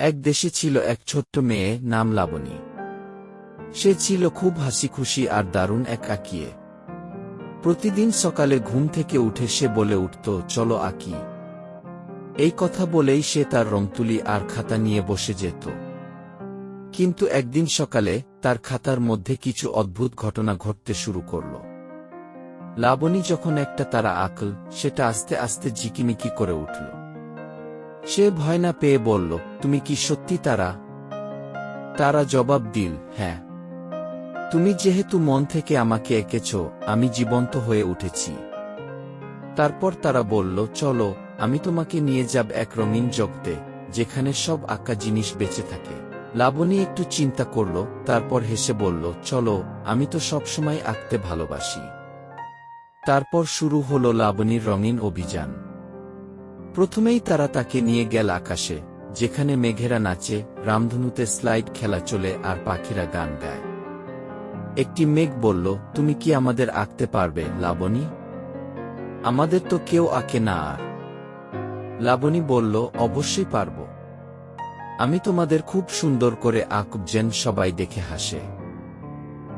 এক দেশে ছিল এক ছোট্ট মেয়ে নাম লাবণী। সে ছিল খুব হাসি খুশি আর দারুণ এক আঁকিয়ে প্রতিদিন সকালে ঘুম থেকে উঠে সে বলে উঠত, চলো আঁকি। এই কথা বলেই সে তার রংতুলি আর খাতা নিয়ে বসে যেত। কিন্তু একদিন সকালে তার খাতার মধ্যে কিছু অদ্ভুত ঘটনা ঘটতে শুরু করল। লাবণী যখন একটা তারা আঁকল, সেটা আস্তে আস্তে ঝিকিমিকি করে উঠল। সে ভয় না পেয়ে বলল, তুমি কি সত্যি তারা? তারা জবাব দিল হ্যাঁ। তুমি যেহেতু মন থেকে আমাকে এঁকেছ, আমি জীবন্ত হয়ে উঠেছি। তারপর তারা বলল, চলো, আমি তোমাকে নিয়ে যাব এক রঙিন জগতে, যেখানে সব আঁকা জিনিস বেঁচে থাকে। লাবণী একটু চিন্তা করল, তারপর হেসে বলল, চলো, আমি তো সবসময় আঁকতে ভালোবাসি। তারপর শুরু হলো লাবণীর রঙিন অভিযান। প্রথমেই তারা তাকে নিয়ে গেল আকাশে, যেখানে মেঘেরা নাচে, রামধনুতে স্লাইড খেলা চলে আর পাখিরা গান গায়। একটি মেঘ বলল, তুমি কি আমাদের আঁকতে পারবে, লাবণী? আমাদের তো কেউ আঁকে না আর। লাবণী বলল, অবশ্যই পারব। আমি তোমাদের খুব সুন্দর করে আঁকব যেন সবাই দেখে হাসে।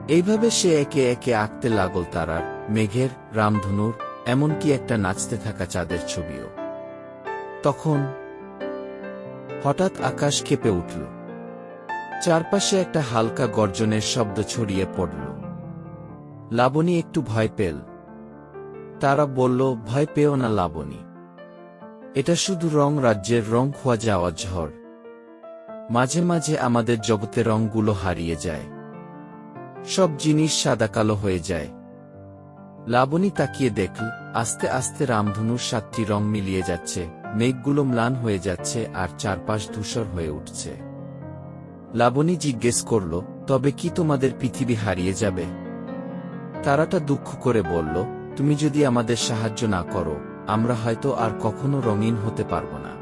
এইভাবে সে একে একে আঁকতে লাগল তারার, মেঘের, রামধনুর, এমনকি একটা নাচতে থাকা চাঁদের ছবিও। তখন হঠাৎ আকাশ কেঁপে উঠল। চারপাশে একটা হালকা গর্জনের শব্দ ছড়িয়ে পড়ল। লাবণী একটু ভয় পেল। তারা বলল, ভয় পেও না লাবণী। এটা শুধু রং, রাজ্যের রং খোয়া যাওয়া ঝড়। মাঝে মাঝে আমাদের জগতে রংগুলো হারিয়ে যায়। সব জিনিস সাদা কালো হয়ে যায়। লাবণী তাকিয়ে দেখল, আস্তে আস্তে রামধনুর সাতটি রং মিলিয়ে যাচ্ছে। মেঘগুলো ম্লান হয়ে যাচ্ছে আর চারপাশ ধূসর হয়ে উঠছে। লাবণী জিজ্ঞেস করল, তবে কি তোমাদের পৃথিবী হারিয়ে যাবে? তারাটা দুঃখ করে বলল, তুমি যদি আমাদের সাহায্য না করো, আমরা হয়তো আর কখনো রঙিন হতে পারব না।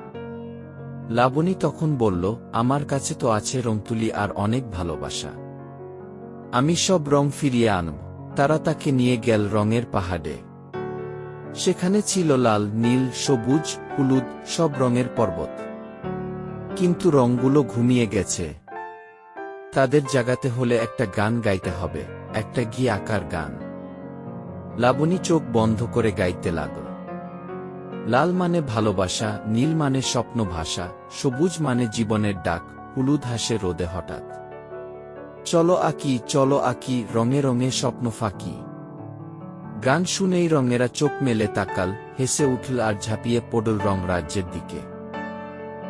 লাবণী তখন বলল, আমার কাছে তো আছে রংতুলি আর অনেক ভালোবাসা। আমি সব রং ফিরিয়ে আনব। তারা তাকে নিয়ে গেল রঙের পাহাড়ে। সেখানে ছিল লাল, নীল, সবুজ, হলুদ, সব রঙের পর্বত। কিন্তু রংগুলো ঘুমিয়ে গেছে। তাদের জাগাতে হলে একটা গান গাইতে হবে, একটা ঘি আকার গান। লাবণী চোখ বন্ধ করে গাইতে লাগল। লাল মানে ভালোবাসা, নীল মানে স্বপ্ন ভাষা, সবুজ মানে জীবনের ডাক, হলুদ হাসে রোদে হঠাৎ। চলো আঁকি চলো আঁকি, রঙে রঙে স্বপ্ন ফাঁকি। গান শুনেই রঙেরা চোখ মেলে তাকাল, হেসে উঠল আর ঝাঁপিয়ে পড়ল রং রাজ্যের দিকে।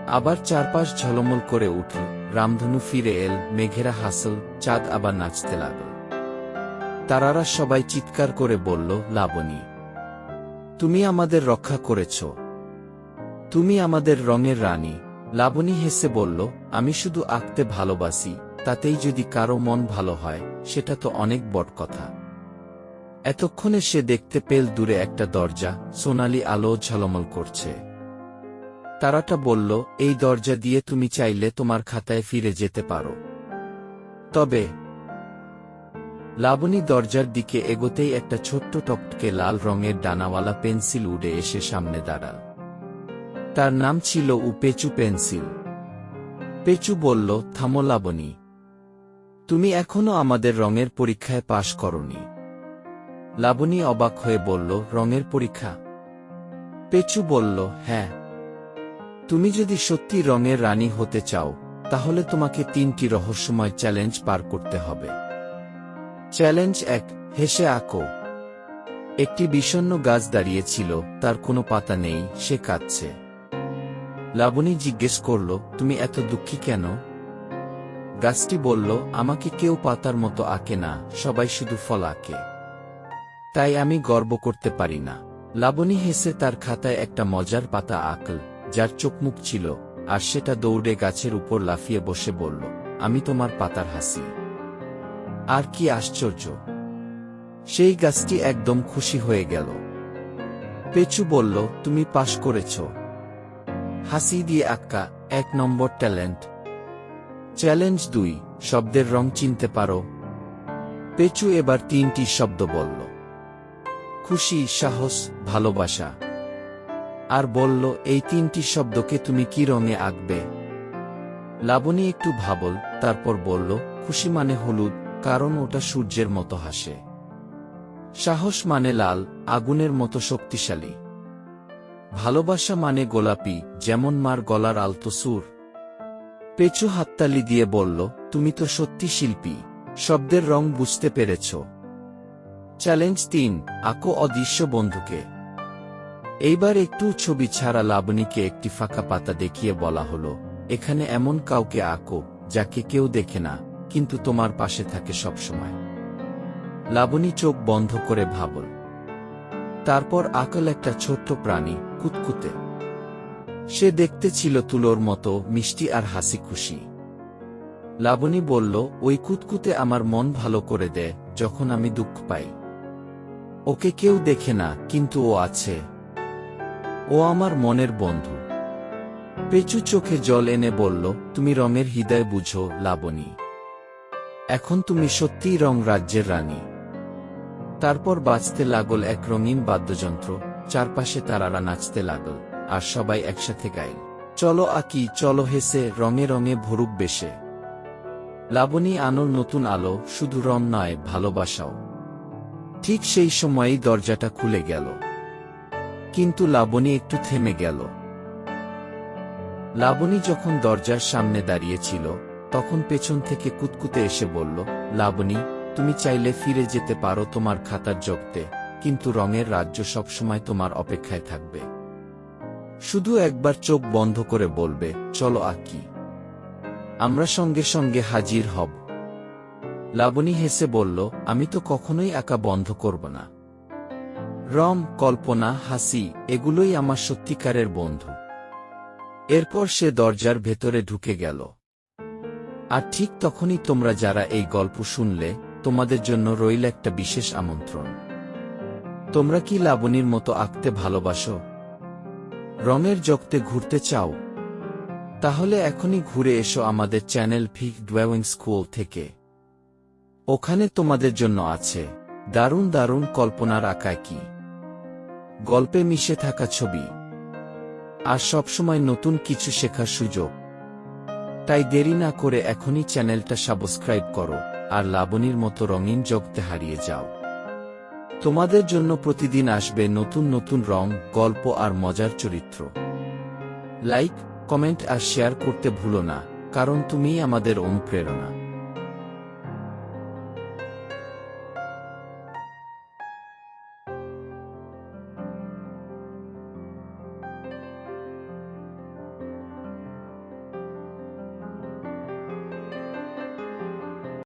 আবার চারপাশ ঝলমল করে উঠল, রামধনু ফিরে এল, মেঘেরা হাসল, চাঁদ আবার নাচতে লাগল। তারারা সবাই চিৎকার করে বলল, লাবণী, তুমি আমাদের রক্ষা করেছ। তুমি আমাদের রঙের রানী। লাবণী হেসে বলল, আমি শুধু আঁকতে ভালোবাসি, তাতেই যদি কারও মন ভালো হয়, সেটা তো অনেক বড় কথা। এতক্ষণে সে দেখতে পেল দূরে একটা দরজা, সোনালি আলো ঝলমল করছে। তারাটা বলল, এই দরজা দিয়ে তুমি চাইলে তোমার খাতায় ফিরে যেতে পারো। তবে লাবণী দরজার দিকে এগোতেই একটা ছোট্ট টকটকে লাল রঙের ডানাওয়ালা পেন্সিল উড়ে এসে সামনে দাঁড়াল। তার নাম ছিল উপেচু পেন্সিল। পেচু বলল, থামো লাবণী। তুমি এখনও আমাদের রঙের পরীক্ষায় পাশ করনি। লাবণী অবাক হয়ে বলল, রঙের পরীক্ষা। পেচু বলল হ্যাঁ। তুমি যদি সত্যি রঙের রানী হতে চাও, তাহলে তোমাকে তিনটি রহস্যময় চ্যালেঞ্জ পার করতে হবে। চ্যালেঞ্জ এক, হেসে আঁকো। একটি বিষণ্ন গাছ দাঁড়িয়েছিল, তার কোনো পাতা নেই, সে কাঁদছে। লাবণী জিজ্ঞেস করল, তুমি এত দুঃখী কেন? গাছটি বলল, আমাকে কেউ পাতার মতো আঁকে না, সবাই শুধু ফল আঁকে। তাই আমি গর্ব করতে পারি না। লাবণী হেসে তার খাতায় একটা মজার পাতা আঁকল, যার চোখমুখ ছিল, আর সেটা দৌড়ে গাছের উপর লাফিয়ে বসে বলল, আমি তোমার পাতার হাসি। আর কি আশ্চর্য। সেই গাছটি একদম খুশি হয়ে গেল। পেচু বলল, তুমি পাশ করেছ। হাসি দিয়ে আক্কা এক নম্বর ট্যালেন্ট। চ্যালেঞ্জ দুই, শব্দের রং চিনতে পারো। পেচু এবার তিনটি শব্দ বলল। খুশি, সাহস, ভালোবাসা। আর বলল, এই তিনটি শব্দকে তুমি কি রঙে আঁকবে? লাবণী একটু ভাবল, তারপর বলল, খুশি মানে হলুদ, কারণ ওটা সূর্যের মতো হাসে। সাহস মানে লাল, আগুনের মতো শক্তিশালী। ভালোবাসা মানে গোলাপি, যেমন মার গলার আলতো সুর। পেঁচু হাততালি দিয়ে বলল, তুমি তো সত্যি শিল্পী, শব্দের রং বুঝতে পেরেছ। চ্যালেঞ্জ তিন, আঁকো অদৃশ্য বন্ধুকে। এইবার একটু ছবি ছাড়া লাবণীকে একটি ফাঁকা পাতা দেখিয়ে বলা হলো, এখানে এমন কাউকে আঁকো, যাকে কেউ দেখে না, কিন্তু তোমার পাশে থাকে সবসময়। লাবণী চোখ বন্ধ করে ভাবল। তারপর আকল একটা ছোট্ট প্রাণী, কুতকুতে। সে দেখতে ছিল তুলোর মতো, মিষ্টি আর হাসি খুশি লাবণী বলল, ওই কুতকুতে আমার মন ভালো করে দেয় যখন আমি দুঃখ পাই। ওকে কেউ দেখে না, কিন্তু ও আছে। ও আমার মনের বন্ধু। পেঁচু চোখে জল এনে বলল, তুমি রঙের হৃদয় বুঝো, লাবণী। এখন তুমি সত্যিই রং রাজ্যের রানী। তারপর বাজতে লাগল এক রঙিন বাদ্যযন্ত্র, চারপাশে তারারা নাচতে লাগল, আর সবাই একসাথে গাইল। চলো আকি, চলো হেসে, রঙে রঙে ভরুক বেশে। লাবণী আনোর নতুন আলো শুধু রং নয়, ভালোবাসাও। ঠিক সেই সময়েই দরজাটা খুলে গেল। কিন্তু লাবণী একটু থেমে গেল। লাবণী যখন দরজার সামনে দাঁড়িয়েছিল, তখন পেছন থেকে কুতকুতে এসে বলল, লাবণী, তুমি চাইলে ফিরে যেতে পারো তোমার খাতার জগতে, কিন্তু রঙের রাজ্য সবসময় তোমার অপেক্ষায় থাকবে। শুধু একবার চোখ বন্ধ করে বলবে, চলো আঁকি। আমরা সঙ্গে সঙ্গে হাজির হব। লাবণী হেসে বলল, আমি তো কখনোই আঁকা বন্ধ করব না। রম, কল্পনা, হাসি, এগুলোই আমার সত্যিকারের বন্ধু। এরপর সে দরজার ভেতরে ঢুকে গেল। আর ঠিক তখনই তোমরা যারা এই গল্প শুনলে, তোমাদের জন্য রইল একটা বিশেষ আমন্ত্রণ। তোমরা কি লাবণীর মতো আঁকতে ভালোবাসো? রঙের জগতে ঘুরতে চাও? তাহলে এখনই ঘুরে এসো আমাদের চ্যানেল ফিক ডোয়িং স্কুল থেকে। ওখানে তোমাদের জন্য আছে। দারুণ দারুণ কল্পনার আঁকায় কি। গল্পে মিশে থাকা ছবি। আর সবসময় নতুন কিছু শেখার সুযোগ। তাই দেরি না করে এখনই চ্যানেলটা সাবস্ক্রাইব করো, আর লাবণীর মতো রঙিন জগতে হারিয়ে যাও। তোমাদের জন্য প্রতিদিন আসবে নতুন নতুন রং, গল্প আর মজার চরিত্র। লাইক, কমেন্ট আর শেয়ার করতে ভুলো না, কারণ তুমিই আমাদের অনুপ্রেরণা।